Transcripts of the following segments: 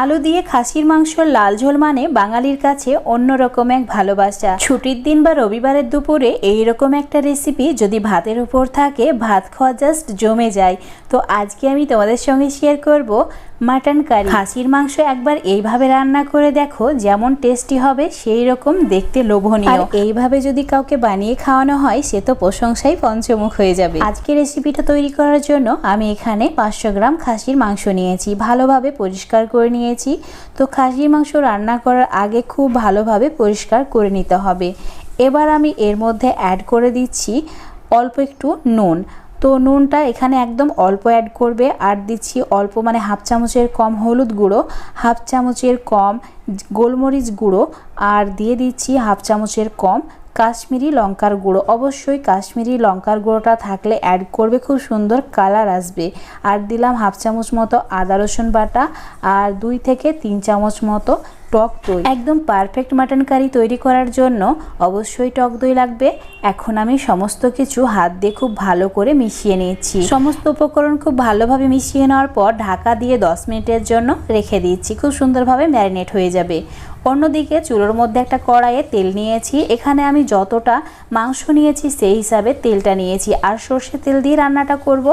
আলু দিয়ে খাসির মাংসর লাল ঝোল মানে বাঙালির কাছে অন্যরকম এক ভালোবাসা। ছুটির দিন বা রবিবারের দুপুরে এই রকম একটা রেসিপি যদি ভাতের উপর থাকে, ভাত খাওয়া জাস্ট জমে যায়। তো আজকে আমি তোমাদের সঙ্গে শেয়ার করব মাটন কারি খাসির মাংস একবার এইভাবে রান্না করে দেখো, যেমন টেস্টি হবে সেই রকম দেখতে লোভনীয়। এইভাবে যদি কাউকে বানিয়ে খাওয়ানো হয়, সে তো প্রশংসাই পঞ্চমুখ হয়ে যাবে। আজকে রেসিপিটা তৈরি করার জন্য আমি এখানে পাঁচশো গ্রাম খাসির মাংস নিয়েছি। ভালোভাবে পরিষ্কার করে নিয়েছি। তো খাসির মাংস রান্না করার আগে খুব ভালোভাবে পরিষ্কার করে নিতে হবে। এবার আমি এর মধ্যে অ্যাড করে দিচ্ছি অল্প একটু নুন। তো নুনটা এখানে একদম অল্প অ্যাড করবে। আর দিচ্ছি অল্প মানে হাফ চামচের কম হলুদ গুঁড়ো, হাফ চামচের কম গোলমরিচ গুঁড়ো, আর দিয়ে দিচ্ছি হাফ চামচের কম কাশ্মীরি লঙ্কার গুঁড়ো। অবশ্যই কাশ্মীরি লঙ্কার গুঁড়োটা থাকলে অ্যাড করবে, খুব সুন্দর কালার আসবে। আর দিলাম হাফ চামচ মতো আদা রসুন বাটা আর দুই থেকে তিন চামচ মতো টক দই। একদম পারফেক্ট মাটন কারি তৈরি করার জন্য অবশ্যই টক দই লাগবে। এখন আমি সমস্ত কিছু হাত দিয়ে খুব ভালো করে মিশিয়ে নিচ্ছি সমস্ত উপকরণ খুব ভালোভাবে মিশিয়ে নেওয়ার পর ঢাকা দিয়ে 10 মিনিটের জন্য রেখে দিচ্ছি খুব সুন্দরভাবে ম্যারিনেট হয়ে যাবে। অন্যদিকে চুলোর মধ্যে একটা কড়াইয়ে তেল নিয়েছি। এখানে আমি যতটা মাংস নিয়েছি সেই হিসাবে তেলটা নিয়েছি। আর সর্ষে তেল দিয়ে রান্নাটা করব।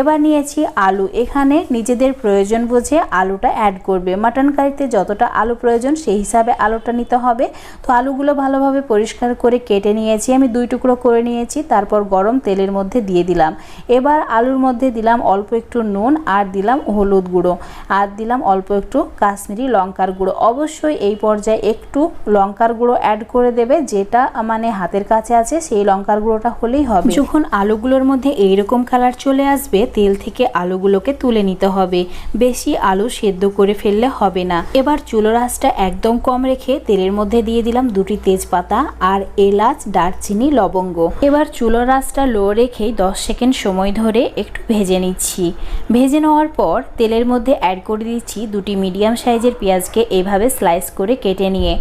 এবার নিয়েছি আলু। এখানে নিজেদের প্রয়োজন বুঝে আলুটা অ্যাড করবে। মাটন কারিতে যতটা আলু প্রয়োজন সেই হিসাবে আলুটা নিতে হবে। তো আলুগুলো ভালোভাবে পরিষ্কার করে কেটে নিয়েছি। আমি দুই টুকরো করে নিয়েছি, তারপর গরম তেলের মধ্যে দিয়ে দিলাম। এবার আলুর মধ্যে দিলাম অল্প একটু নুন আর দিলাম হলুদ গুঁড়ো। আর দিলাম অল্প একটু কাশ্মীরি লঙ্কার গুঁড়ো। অবশ্যই এই পর্যায়ে একটু লঙ্কার গুঁড়ো অ্যাড করে দেবে, যেটা মানে হাতের কাছে আছে, সেই লঙ্কার গুঁড়োটা হলেই হবে। যখন আলুগুলোর মধ্যে এইরকম কালার চলে আসবে, তেল থেকে আলুগুলোকে তুলে নিতে হবে। বেশি আলু সেদ্ধ করে ফেললে হবে না। এবার চুলো রাসটা একদম কম রেখে তেলের মধ্যে দিয়ে দিলাম দুটি তেজপাতা আর এলাচ, দারচিনি, লবঙ্গ। এবার চুলো রাসটা লো রেখেই দশ সেকেন্ড সময় ধরে একটু ভেজে নিচ্ছি। ভেজে নেওয়ার পর তেলের মধ্যে অ্যাড করে দিচ্ছি দুটি মিডিয়াম সাইজের পেঁয়াজকে এভাবে স্লাইস করে কেটে নিয়ে।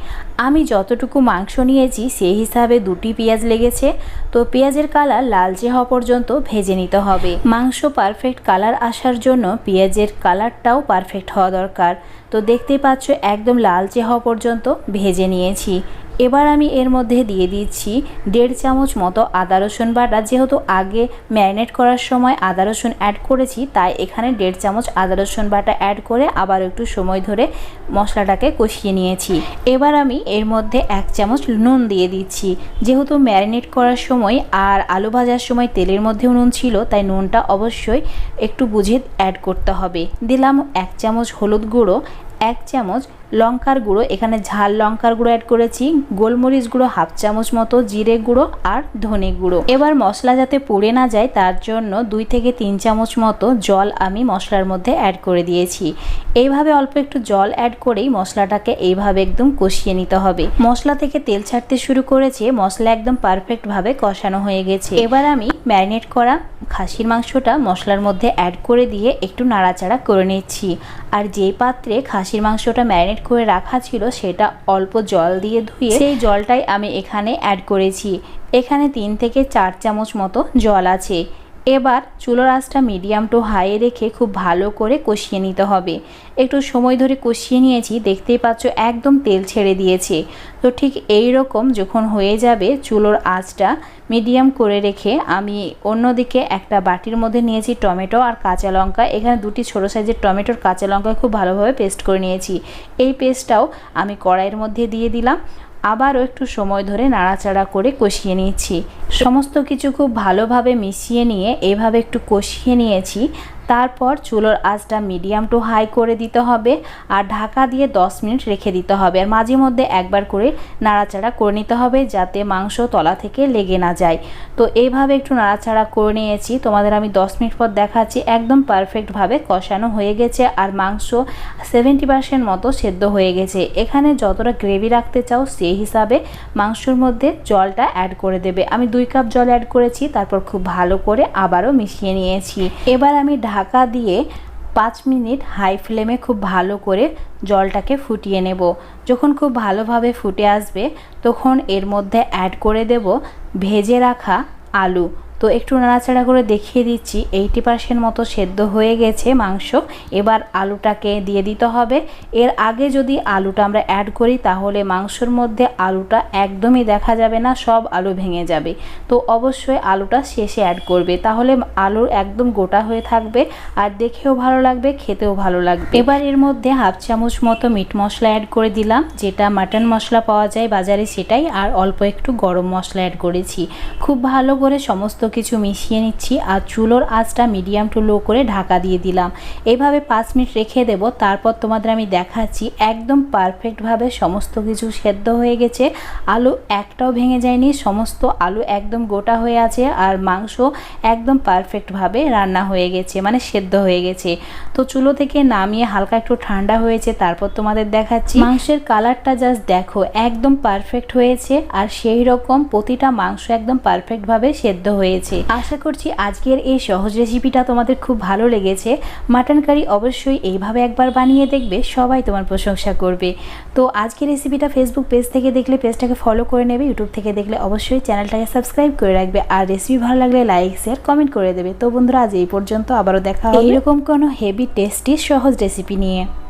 আমি যতটুকু মাংস নিয়েছি, সেই হিসাবে দুটি পেঁয়াজ লেগেছে। তো পেঁয়াজের কালার লালচে হওয়া পর্যন্ত ভেজে নিতে হবে। মাংস পারফেক্ট কালার আসার জন্য পেঁয়াজের কালারটাও পারফেক্ট হওয়া দরকার। তো দেখতে পাচ্ছ, একদম লালচে হওয়া পর্যন্ত ভেজে নিয়েছি। এবার আমি এর মধ্যে দিয়ে দিচ্ছি দেড় চামচ মতো আদা রসুন বাটা। যেহেতু আগে ম্যারিনেট করার সময় আদা রসুন অ্যাড করেছি, তাই এখানে দেড় চামচ আদা রসুন বাটা অ্যাড করে আবার একটু সময় ধরে মশলাটাকে কষিয়ে নিয়েছি। এবার আমি এর মধ্যে এক চামচ নুন দিয়ে দিচ্ছি। যেহেতু ম্যারিনেট করার সময় আর আলু ভাজার সময় তেলের মধ্যেও নুন ছিল, তাই নুনটা অবশ্যই একটু বুঝে অ্যাড করতে হবে। দিলাম এক চামচ হলুদ গুঁড়ো, এক চামচ লঙ্কার গুঁড়ো, এখানে ঝাল লঙ্কার গুঁড়ো অ্যাড করেছি, গোলমরিচ গুঁড়ো হাফ চামচ মতো, জিরে গুঁড়ো আর ধনে গুঁড়ো। এবার মশলা যাতে পুড়ে না যায়, তার জন্য দুই থেকে তিন চামচ মতো জল আমি মশলার মধ্যে অ্যাড করে দিয়েছি। এইভাবে অল্প একটু জল অ্যাড করেই মশলাটাকে এইভাবে একদম কষিয়ে নিতে হবে। মশলা থেকে তেল ছাড়তে শুরু করেছে, মশলা একদম পারফেক্টভাবে কষানো হয়ে গেছে। এবার আমি ম্যারিনেট করা খাসির মাংসটা মশলার মধ্যে অ্যাড করে দিয়ে একটু নাড়াচাড়া করে নিচ্ছি। আর যে পাত্রে খাসির মাংসটা ম্যারিনেট করে রাখা ছিল সেটা অল্প জল দিয়ে ধুয়ে সেই জলটাই আমি এখানে অ্যাড করেছি। এখানে তিন থেকে চার চামচ মতো জল আছে। এবার চুলোর আঁচটা মিডিয়াম টু হাই রেখে খুব ভালো করে কষিয়ে নিতে হবে। একটু সময় ধরে কষিয়ে নিয়েছি, দেখতেই পাচ্ছ একদম তেল ছেড়ে দিয়েছে। তো ঠিক এই রকম যখন হয়ে যাবে চুলোর আঁচটা মিডিয়াম করে রেখে আমি অন্যদিকে একটা বাটির মধ্যে নিয়েছি টমেটো আর কাঁচা লঙ্কা। এখানে দুটি ছোটো সাইজের টমেটোর কাঁচা লঙ্কা খুব ভালোভাবে পেস্ট করে নিয়েছি। এই পেস্টটাও আমি কড়াইয়ের মধ্যে দিয়ে দিলাম। আবারও একটু সময় ধরে নাড়াচাড়া করে কষিয়ে নিয়েছি সমস্ত কিছু খুব ভালোভাবে মিশিয়ে নিয়ে এভাবে একটু কষিয়ে নিয়েছি। তারপর চুলোর আঁচটা মিডিয়াম টু হাই করে দিতে হবে আর ঢাকা দিয়ে 10 মিনিট রেখে দিতে হবে। আর মাঝে মধ্যে একবার করে নাড়াচাড়া করে নিতে হবে যাতে মাংস তলা থেকে লেগে না যায়। তো এইভাবে একটু নাড়াচাড়া করে নিয়েছি। তোমাদের আমি 10 মিনিট পর দেখাচ্ছি। একদম পারফেক্টভাবে কষানো হয়ে গেছে আর মাংস সেভেন্টি পার্সেন্ট মতো সেদ্ধ হয়ে গেছে। এখানে যতটা গ্রেভি রাখতে চাও সেই হিসাবে মাংসর মধ্যে জলটা অ্যাড করে দেবে। আমি দুই কাপ জল অ্যাড করেছি, তারপর খুব ভালো করে আবারও মিশিয়ে নিয়েছি। এবার আমি ঢাকা দিয়ে পাঁচ মিনিট হাই ফ্লেমে খুব ভালো করে জলটাকে ফুটিয়ে নেব। যখন খুব ভালোভাবে ফুটে আসবে, তখন এর মধ্যে অ্যাড করে দেব ভেজে রাখা আলু। তো একটু নাড়াচাড়া করে দেখিয়ে দিচ্ছি। এইটি পার্সেন্ট মতো সেদ্ধ হয়ে গেছে মাংস। এবার আলুটাকে দিয়ে দিতে হবে। এর আগে যদি আলুটা আমরা অ্যাড করি, তাহলে মাংসর মধ্যে আলুটা একদমই দেখা যাবে না, সব আলু ভেঙে যাবে। তো অবশ্যই আলুটা শেষে অ্যাড করবে। তাহলে আলু একদম গোটা হয়ে থাকবে। আর দেখেও ভালো লাগবে, খেতেও ভালো লাগবে। এবার এর মধ্যে হাফ চামচ মতো মিট মশলা অ্যাড করে দিলাম। যেটা মাটন মশলা পাওয়া যায় বাজারে সেটাই। আর অল্প একটু গরম মশলা অ্যাড করেছি। খুব ভালো করে সমস্ত কিছু মিশিয়ে নিচ্ছি আর চুলোর আঁচটা মিডিয়াম টু লো করে ঢাকা দিয়ে দিলাম। এইভাবে পাঁচ মিনিট রেখে দেব, তারপর তোমাদের আমি দেখাচ্ছি। একদম পারফেক্টভাবে সমস্ত কিছু সেদ্ধ হয়ে গেছে। আলু একটাও ভেঙে যায়নি, সমস্ত আলু একদম গোটা হয়ে আছে আর মাংস একদম পারফেক্টভাবে রান্না হয়ে গেছে মানে সেদ্ধ হয়ে গেছে। তো চুলো থেকে নামিয়ে হালকা একটু ঠান্ডা হয়েছে, তারপর তোমাদের দেখাচ্ছি। মাংসের কালারটা জাস্ট দেখো, একদম পারফেক্ট হয়েছে আর সেই রকম প্রতিটা মাংস একদম পারফেক্টভাবে সেদ্ধ হয়েছে। আশা করছি আজকের এই সহজ রেসিপিটা তোমাদের খুব ভালো লেগেছে। মাটন কারি অবশ্যই এইভাবে একবার বানিয়ে দেখবে সবাই তোমার প্রশংসা করবে। তো আজকের রেসিপিটা ফেসবুক পেজ থেকে দেখলে পেজটাকে ফলো করে নেবে ইউটিউব থেকে দেখলে অবশ্যই চ্যানেলটাকে সাবস্ক্রাইব করে রাখবে। আর রেসিপি ভালো লাগলে লাইক শেয়ার কমেন্ট করে দেবে। তো বন্ধুরা আজ এই পর্যন্ত আবারও দেখা হবে। এইরকম কোনো হেভি টেস্টি সহজ রেসিপি নিয়ে।